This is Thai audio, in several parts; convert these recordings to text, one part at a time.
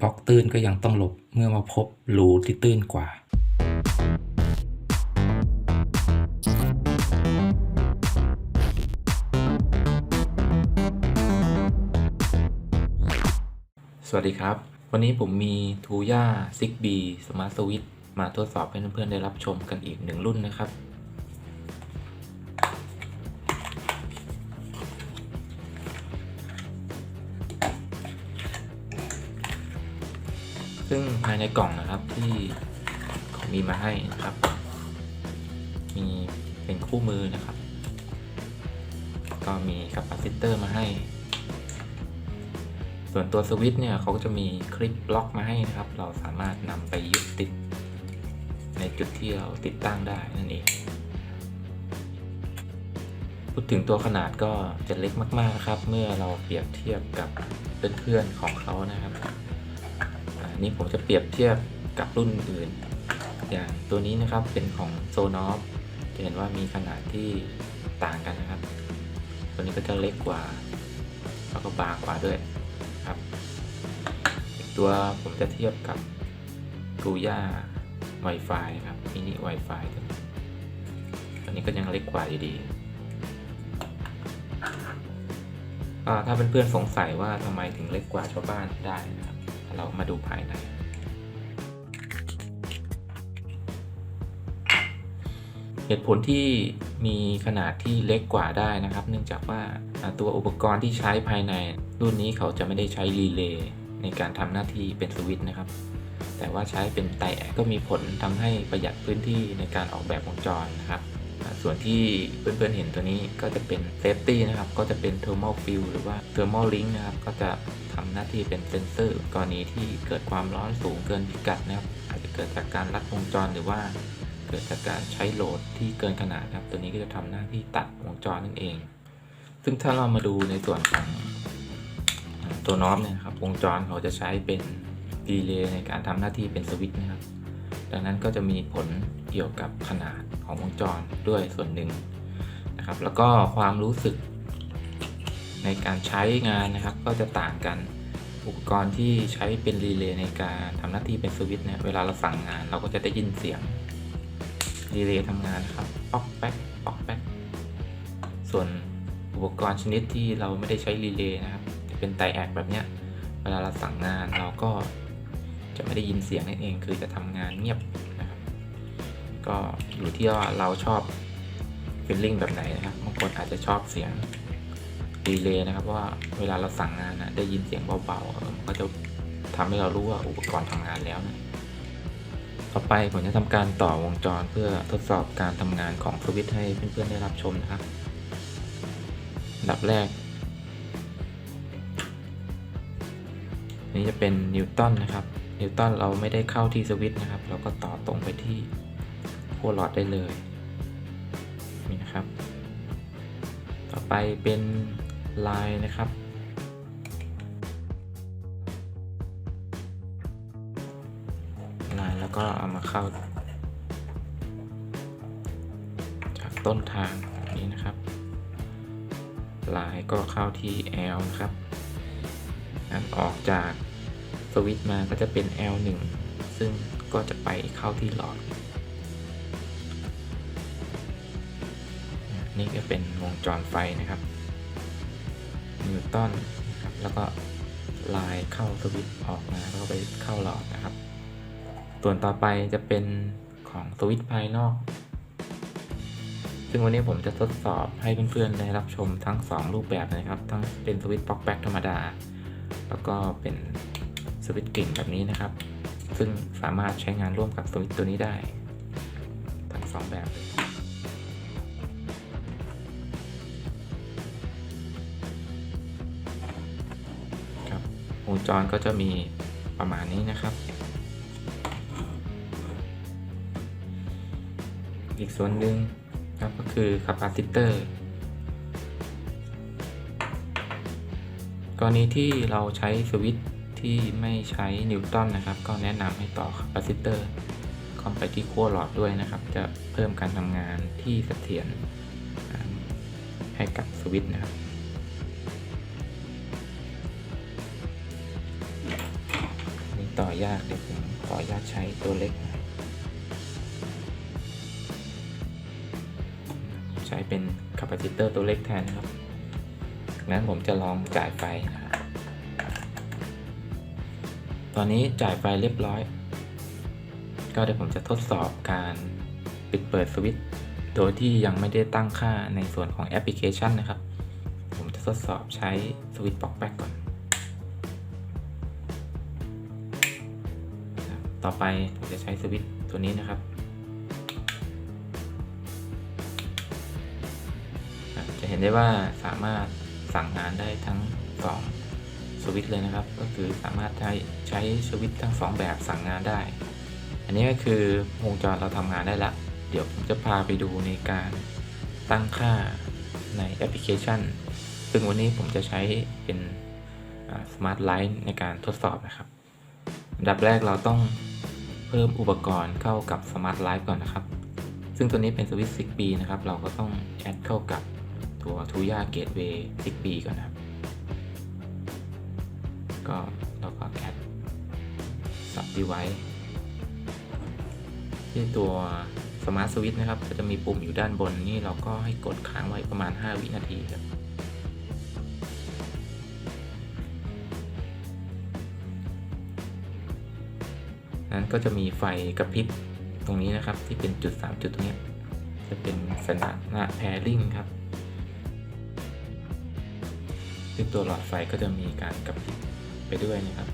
บล็อกตื้นก็ยังต้องหลบเมื่อมาพบรูที่ตื้นกว่า สวัสดีครับ วันนี้ผมมี Tuya 6B Smart Switch มาทดสอบให้เพื่อนๆได้รับชมกันอีกหนึ่งรุ่นนะครับ ซึ่งภายในกล่องนะครับที่เขามีมาให้นะครับ มีเป็นคู่มือนะครับ ก็มีคาปาซิเตอร์มาให้ ส่วนตัวสวิตช์เนี่ยเขาก็จะมีคลิปบล็อกมาให้นะครับ เราสามารถนำไปยึดติด ในจุดที่เราติดตั้งได้นั่นเองพูดถึงตัวขนาดก็จะเล็กมาก ๆ นะครับ เมื่อเราเปรียบเทียบกับเพื่อนๆของเขานะครับ นี้ผมจะเปรียบเทียบกับรุ่นอื่น อย่างตัวนี้นะครับเป็นของโซนอฟจะเห็นว่ามีขนาดที่ต่างกันนะครับ ตัวนี้ก็จะเล็กกว่า แล้วก็บางกว่าด้วยครับอีกตัวผมจะเทียบกับกูย่า Wi-Fi ครับมินิ Wi-Fi ตัวนี้ตัวนี้ก็ยังเล็กกว่าอยู่ดีถ้าเพื่อนๆสงสัยว่าทำไมถึงเล็กกว่าชาวบ้านได้นะครับ เรามาดูภายในเหตุผลที่มีขนาดที่เล็กกว่าได้นะครับ เนื่องจากว่าตัวอุปกรณ์ที่ใช้ภายในรุ่นนี้เขาจะไม่ได้ใช้รีเลย์ในการทำหน้าที่เป็นสวิตช์นะครับ แต่ว่าใช้เป็นไตแอก็มีผลทำให้ประหยัดพื้นที่ในการออกแบบวงจรนะครับ ส่วนที่เพื่อนๆเห็นตัวนี้ก็จะเป็นเซฟตี้นะครับ ก็จะเป็น thermal fill หรือว่า thermal link นะครับ ก็จะทำหน้าที่เป็นเซนเซอร์กรณีที่เกิดความร้อนสูงเกินพิกัดนะครับ อาจจะเกิดจากการลัดวงจรหรือว่าเกิดจากการใช้โหลดที่เกินขนาดครับ ตัวนี้ก็จะทำหน้าที่ตัดวงจรนั่นเอง ซึ่งถ้าเรามาดูในส่วนของตัวน็อมเนี่ยครับ วงจรเขาจะใช้เป็นดีเลย์ในการทำหน้าที่เป็นสวิตช์นะครับ ดังนั้นก็จะมีผลเกี่ยวกับขนาดของวงจรด้วยส่วนหนึ่งนะครับ แล้วก็ความรู้สึกในการใช้งานนะครับ ก็จะต่างกันอุปกรณ์ที่ใช้เป็นรีเลย์ในการทำหน้าที่เป็นสวิตช์เนี่ยเวลาเราสั่งงาน เราก็จะได้ยินเสียงรีเลย์ทำงานนะครับป๊อกแป๊กป๊อกแป๊กส่วนอุปกรณ์ชนิดที่เราไม่ได้ใช้รีเลย์นะครับจะเป็นไตแอกแบบเนี้ยเวลาเราสั่งงานเราก็ จะไม่ได้ยินเสียงนั่นเองคือจะทำงานเงียบนะครับก็อยู่ที่ว่าเราชอบฟีลลิ่งแบบไหนนะครับบางคนอาจจะชอบเสียงรีเลย์นะครับว่าเวลาเราสั่งงานนะได้ยินเสียงเบาๆมันก็จะทำให้เรารู้ว่าอุปกรณ์ทำงานแล้วนะต่อไปผมจะทำการต่อวงจรเพื่อทดสอบการทำงานของสวิตช์ให้เพื่อนๆได้รับชมนะครับดับแรก นี่จะเป็นนิวตันนะครับ นิวตันเราไม่ได้เข้าที่สวิตช์นะครับ เราก็ต่อตรงไปที่ขั้วหลอดได้เลย นี่นะครับ ต่อไปเป็นลน์นะครับ ลายแล้วก็เอามาเข้า จากต้นทางนี้นะครับ ลายก็เข้าที่ L นะครับอันออกจาก สวิตช์มาก็จะเป็น L1 ซึ่งก็จะไปเข้าที่หลอด นี่ก็เป็นวงจรไฟนะครับ นิวตันนะครับ แล้วก็ลายเข้าสวิตช์ออกมาแล้วก็ไปเข้าหลอดนะครับ ส่วนต่อไปจะเป็นของสวิตช์ภายนอก ซึ่งวันนี้ผมจะทดสอบให้เพื่อนๆได้รับชมทั้ง 2 รูปแบบนะครับ ทั้งเป็นสวิตช์ป็อกแบ็กธรรมดา แล้วก็เป็น วิตช์กิ่งแบบนี้นะครับ ซึ่งสามารถใช้งานร่วมกับสวิตช์ตัวนี้ได้ทั้ง2แบบเลยครับวงจรก็จะมีประมาณนี้นะครับ อีกส่วนหนึ่งครับก็คือคาปาซิเตอร์กรณีที่เราใช้สวิตช์ ที่ไม่ใช้นิวตันนะครับ ก็แนะนำให้ต่อคาปาซิเตอร์เข้าไปที่ขั้วหลอดด้วยนะครับ จะเพิ่มการทำงานที่เสถียรให้กับสวิตช์นะครับนี่ต่อยากเดี๋ยวผมขออนุญาตใช้ตัวเล็ก ใช้เป็นคาปาซิเตอร์ตัวเล็กแทนนะครับ งั้นผมจะลองจ่ายไฟนะ ตอนนี้จ่ายไฟเรียบร้อย ก็เดี๋ยวผมจะทดสอบการปิดเปิดสวิตช์โดยที่ยังไม่ได้ตั้งค่าในส่วนของแอปพลิเคชันนะครับ ผมจะทดสอบใช้สวิตช์ปอกแป๊กก่อน ต่อไปผมจะใช้สวิตช์ตัวนี้นะครับจะเห็นได้ว่าสามารถสั่งงานได้ทั้ง 2 สวิตช์เลยนะครับ ก็คือสามารถใช้ใช้สวิตช์ทั้ง 2 แบบสั่งงานได้ อันนี้ก็คือวงจรเราทำงานได้ละ เดี๋ยวผมจะพาไปดูในการตั้งค่าในแอปพลิเคชัน ซึ่งวันนี้ผมจะใช้เป็น Smart Light ในการทดสอบนะครับอันดับแรกเราต้องเพิ่มอุปกรณ์เข้ากับ Smart Light ก่อนนะครับ ซึ่งตัวนี้เป็นสวิตช์ 6B นะครับ เราก็ต้องแอดเข้ากับตัว Tuya Gateway Zigbee ก่อนนะครับ ก็เราก็แอด Sub Device ที่ตัว Smart Switch นะครับ ก็จะมีปุ่มอยู่ด้านบนนี่เราก็ให้กดค้างไว้ประมาณ 5 วินาทีครับนั้นก็จะมีไฟกระพริบตรงนี้นะครับ ที่เป็นจุด 3 จุดตรงนี้จะเป็นสัญลักษณ์แพริงครับซึ่งตัวหลอดไฟก็จะมีการกระพริบ ไปด้วยนะครับ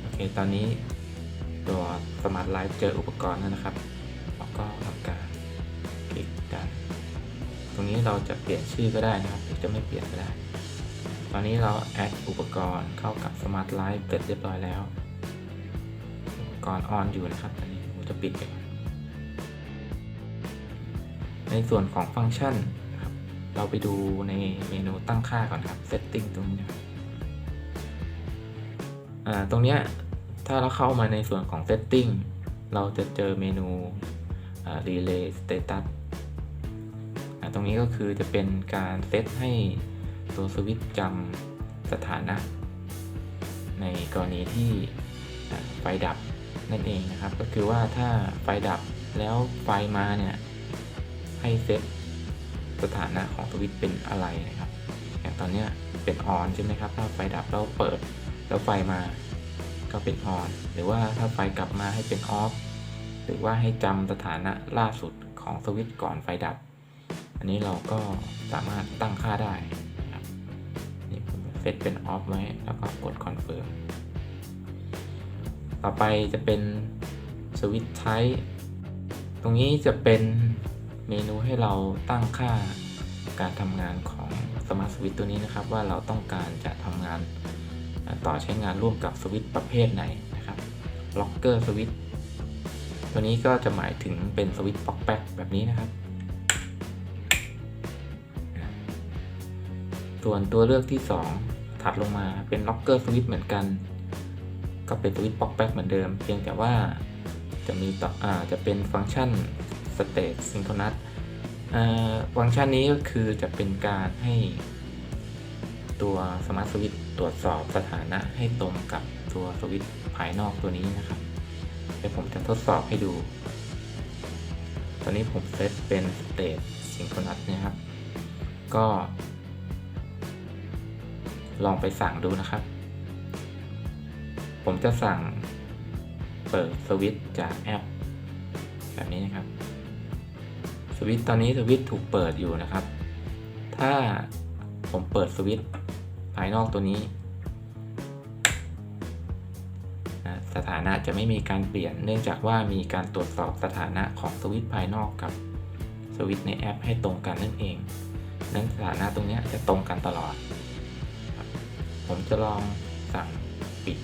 โอเค ตอนนี้ตัวสมาร์ทไลท์เจออุปกรณ์แล้วนะครับเราก็ทำการคลิกดันตรงนี้เราจะเปลี่ยนชื่อก็ได้นะครับ หรือจะไม่เปลี่ยนก็ได้ ตอนนี้เราแอดอุปกรณ์เข้ากับ Smart Light เสร็จเรียบร้อยแล้ว อุปกรณ์ออนอยู่นะครับตอนนี้ผมจะปิดไปในส่วนของฟังก์ชัน เราไปดูในเมนูตั้งค่าก่อนครับ Setting ตรงนี้ครับอ่าตรงเนี้ยถ้าเราเข้ามาในส่วนของ Setting เราจะเจอเมนูอ่า Relay Status อ่าตรงนี้ก็คือจะเป็นการเซตให้ตัวสวิตช์จำสถานะ ในกรณีที่ไฟดับนั่นเองนะครับ ก็คือว่าถ้าไฟดับแล้วไฟมาเนี่ย ให้เซต สถานะของสวิตช์เป็นอะไรนะครับ อย่างตอนนี้เป็นออนใช่ไหมครับ ถ้าไฟดับแล้วเปิด แล้วไฟมาก็เป็นออน หรือว่าถ้าไฟกลับมาให้เป็นออฟ หรือว่าให้จำสถานะล่าสุดของสวิตช์ก่อนไฟดับ อันนี้เราก็สามารถตั้งค่าได้นะครับนี่ผมเซตเป็นออฟไว้แล้วก็กดคอนเฟิร์ม ต่อไปจะเป็นสวิตช์ไทป์ตรงนี้จะเป็น เมนูให้เราตั้งค่าการทำงานของสมาร์ทสวิตตัวนี้นะครับ ว่าเราต้องการจะทำงานต่อใช้งานร่วมกับสวิตประเภทไหนนะครับล็อกเกอร์สวิตตัวนี้ก็จะหมายถึงเป็นสวิตป๊อกแป๊กแบบนี้นะครับ ส่วนตัวเลือกที่ 2 ถัดลงมาเป็นล็อกเกอร์สวิตเหมือนกัน ก็เป็นสวิตป๊อกแป๊กเหมือนเดิม เพียงแต่ว่าจะมีต่ออาจะเป็นฟังก์ชัน State Synchronous ฟังก์ชันนี้ก็คือจะเป็นการให้ตัวสมาร์ทสวิตตรวจสอบสถานะให้ตรงกับตัวสวิตช์ภายนอกตัวนี้นะครับ เดี๋ยวผมจะทดสอบให้ดู ตอนนี้ผมเซตเป็น State Synchronous นะครับ ก็ ลองไปสั่งดูนะครับ ผมจะสั่งเปิดสวิตช์จากแอป แบบนี้นะครับ สวิตตอนนี้สวิตถูกเปิดอยู่นะครับ ถ้าผมเปิดสวิตภายนอกตัวนี้สถานะจะไม่มีการเปลี่ยน เนื่องจากว่ามีการตรวจสอบสถานะของสวิตภายนอกกับสวิตในแอปให้ตรงกันนั่นเองนั้นสถานะตรงนี้จะตรงกันตลอด ผมจะลองสั่งปิด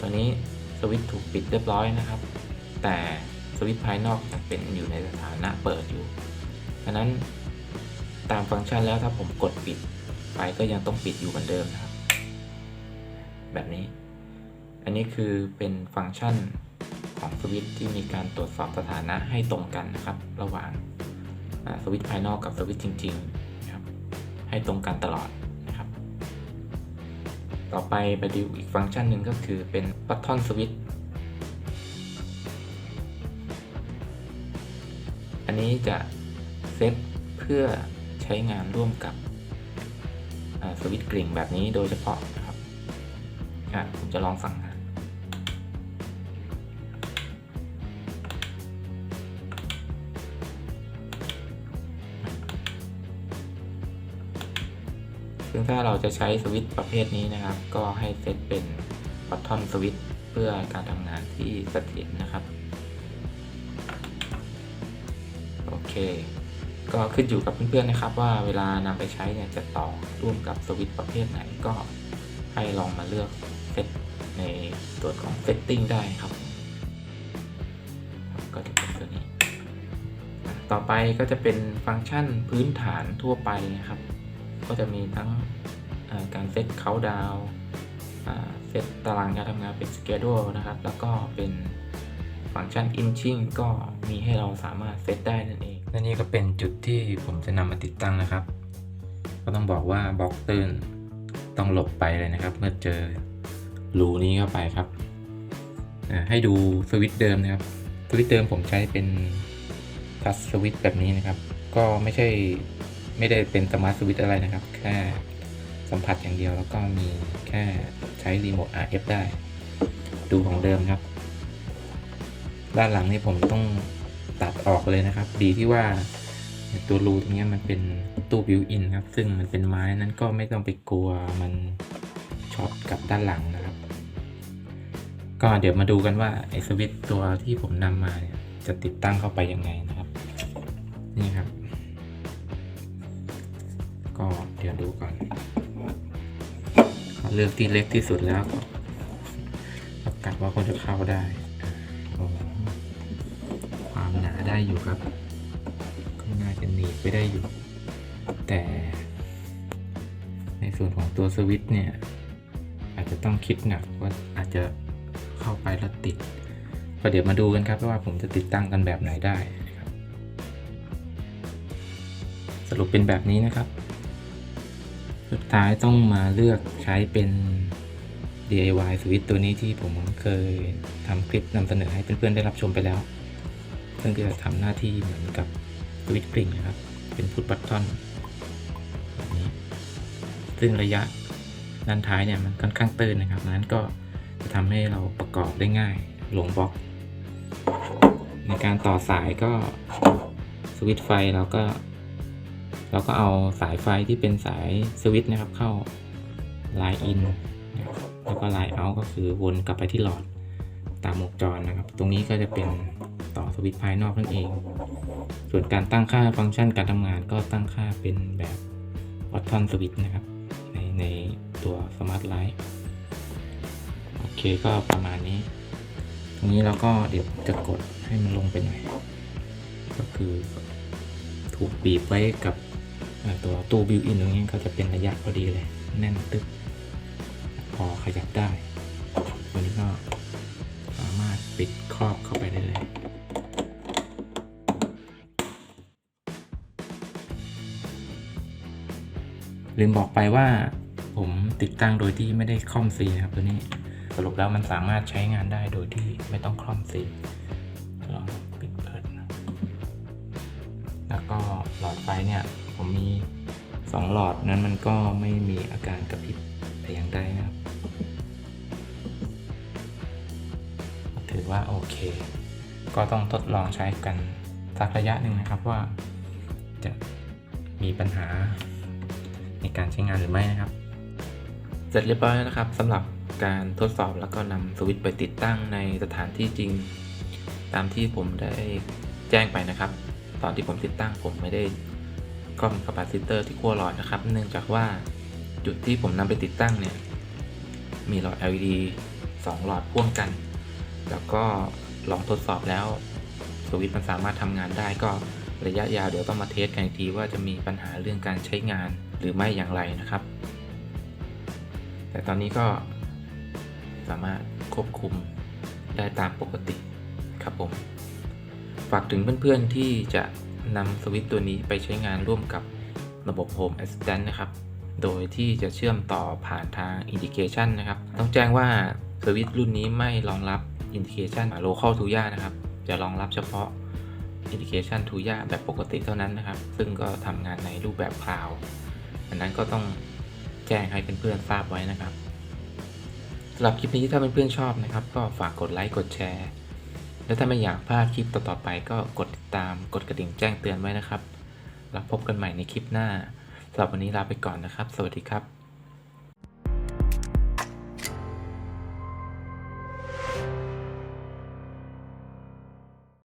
ตอนนี้สวิตถูกปิดเรียบร้อยนะครับ แต่ สวิตช์ภายนอกยังเป็นอยู่ในสถานะเปิดอยู่ดังนั้นตามฟังก์ชันแล้วถ้าผมกดปิดไฟก็ยังต้องปิดอยู่เหมือนเดิมนะครับ แบบนี้ อันนี้คือเป็นฟังก์ชันของสวิตช์ที่มีการตรวจสอบสถานะให้ตรงกันนะครับ ระหว่างสวิตช์ภายนอกกับสวิตช์จริงๆนะครับให้ตรงกันตลอดนะครับ ต่อไปไปดูอีกฟังก์ชันหนึ่งก็คือเป็น button switch อัน นี้จะเซตเพื่อใช้งานร่วมกับสวิตช์กริ่งแบบนี้โดยเฉพาะนะครับผมจะลองสั่งงานซึ่งถ้าเราจะใช้สวิตช์ประเภทนี้นะครับ ก็ให้เซตเป็นบัตทอนสวิตช์เพื่อการทำงานที่เสถียรนะครับ ก็ขึ้นอยู่กับเพื่อนๆนะครับว่าเวลานำไปใช้เนี่ยจะต่อร่วมกับสวิตช์ประเภทไหนก็ให้ลองมาเลือกเซตในส่วนของ Setting ได้ครับ ก็จะเป็นตัวนี้ ต่อไปก็จะเป็นฟังก์ชันพื้นฐานทั่วไปนะครับ ก็จะมีทั้งการเซตเขาดาวเซตตารางการทำงานเป็น schedule นะครับ แล้วก็เป็นฟังก์ชัน inching ก็มีให้เราสามารถเซตได้นั่นเอง และนี่ก็เป็นจุดที่ผมจะนำมาติดตั้งนะครับ ก็ต้องบอกว่าบล็อกตื้นต้องหลบไปเลยนะครับ เมื่อเจอรูนี้เข้าไปครับ ให้ดูสวิตช์เดิมนะครับ สวิตช์เดิมผมใช้เป็นทัชสวิตช์แบบนี้นะครับ ก็ไม่ใช่ไม่ได้เป็นสมาร์ทสวิตช์อะไรนะครับ แค่สัมผัสอย่างเดียวแล้วก็มีแค่ใช้รีโมท RF ได้ ดูของเดิมครับ ด้านหลังนี่ผมต้อง ตัดออกเลยนะครับ ดีที่ว่าตัวรูตรงนี้มันเป็นตู้บิวอินครับ ซึ่งมันเป็นไม้นั้นก็ไม่ต้องไปกลัวมันช็อตกับด้านหลังนะครับ ก็เดี๋ยวมาดูกันว่าไอ้สวิตตัวที่ผมนำมาเนี่ยจะติดตั้งเข้าไปยังไงนะครับ นี่ครับ ก็เดี๋ยวดูก่อนเลือกที่เล็กที่สุดแล้วก็ประกาศว่าคนจะเข้าได้ ได้อยู่ครับก็น่าจะหนีไปได้อยู่ แต่ในส่วนของตัวสวิตช์เนี่ยอาจจะต้องคิดหนักว่าอาจจะเข้าไปแล้วติดก็เดี๋ยวมาดูกันครับว่าผมจะติดตั้งกันแบบไหนได้นะครับ สรุปเป็นแบบนี้นะครับ สุดท้ายต้องมาเลือกใช้เป็น DIY สวิตช์ตัวนี้ที่ผมเคยทำคลิปนำเสนอให้เพื่อนๆได้รับชมไปแล้ว ซึ่งก็จะทำหน้าที่เหมือนกับสวิตช์กริ่งนะครับ เป็นพุทบัตทอนแบบนี้ ซึ่งระยะด้านท้ายเนี่ยมันค่อนข้างตื้นนะครับดังนั้นก็จะทำให้เราประกอบได้ง่ายลงบล็อก ในการต่อสายก็สวิตช์ไฟเราก็ เราก็เอาสายไฟที่เป็นสายสวิตช์นะครับเข้าไลน์อินแล้วก็ไลน์เอาก็คือวนกลับไปที่หลอดตามวงจรนะครับ ตรงนี้ก็จะเป็น ต่อสวิตช์ภายนอกนั่นเอง ส่วนการตั้งค่าฟังก์ชันการทำงานก็ตั้งค่าเป็นแบบวัตทอนสวิตช์นะครับ ในในตัว Smart Light โอเคก็ประมาณนี้ ตรงนี้เราก็เดี๋ยวจะกดให้มันลงไปหน่อย ก็คือถูกบีบไว้กับตัวตู้บิวอินตรงนี้ก็จะเป็นระยะพอดีเลย แน่นตึ๊บพอขยับได้ตัวนี้ก็สามารถปิดครอบเข้าไปได้เลย ลืมบอกไปว่าผมติดตั้งโดยที่ไม่ได้คล่อมซีนะครับตัวนี้สรุปแล้วมันสามารถใช้งานได้โดยที่ไม่ต้องคล่อมซีลองปิดเปิดนะแล้วก็หลอดไฟเนี่ยผมมี 2 หลอดนั้นมันก็ไม่มีอาการกระพริบแต่อย่างใดนะครับถือว่าโอเค ก็ต้องทดลองใช้กันสักระยะหนึ่งนะครับว่าจะมีปัญหา ในการใช้งานหรือไม่นะครับ เสร็จเรียบร้อยแล้วนะครับสำหรับการทดสอบแล้วก็นำสวิตช์ไปติดตั้งในสถานที่จริง ตามที่ผมได้แจ้งไปนะครับ ตอนที่ผมติดตั้งผมไม่ได้กล้อมคาปาซิเตอร์ที่ขั้วหลอดนะครับ เนื่องจากว่าจุดที่ผมนำไปติดตั้งเนี่ย มีหลอด LED 2 หลอดพ่วงกัน แล้วก็ลองทดสอบแล้วสวิตช์มันสามารถทำงานได้ก็ ระยะยาวเดี๋ยวต้องมาเทสกันอีกทีว่าจะมีปัญหาเรื่องการใช้งานหรือไม่อย่างไรนะครับ แต่ตอนนี้ก็สามารถควบคุมได้ตามปกติครับผม ฝากถึงเพื่อนๆที่จะนำสวิตช์ตัวนี้ไปใช้งานร่วมกับระบบ Home Assistant นะครับ โดยที่จะเชื่อมต่อผ่านทาง Indication นะครับ ต้องแจ้งว่าสวิตช์รุ่นนี้ไม่รองรับ Indication Local to Ya นะครับ จะรองรับเฉพาะ Indication to Ya แบบปกติเท่านั้นนะครับ ซึ่งก็ทำงานในรูปแบบคลาวด์อันนั้นก็ต้องแจ้งให้เพื่อนๆทราบไว้นะครับสำหรับคลิปนี้ถ้าเพื่อนๆชอบนะครับ ก็ฝากกดไลค์กดแชร์ และถ้าไม่อยากพลาดคลิปต่อๆไป ก็กดติดตามกดกระดิ่งแจ้งเตือนไว้นะครับ แล้วพบกันใหม่ในคลิปหน้าสำหรับวันนี้ลาไปก่อนนะครับ สวัสดีครับ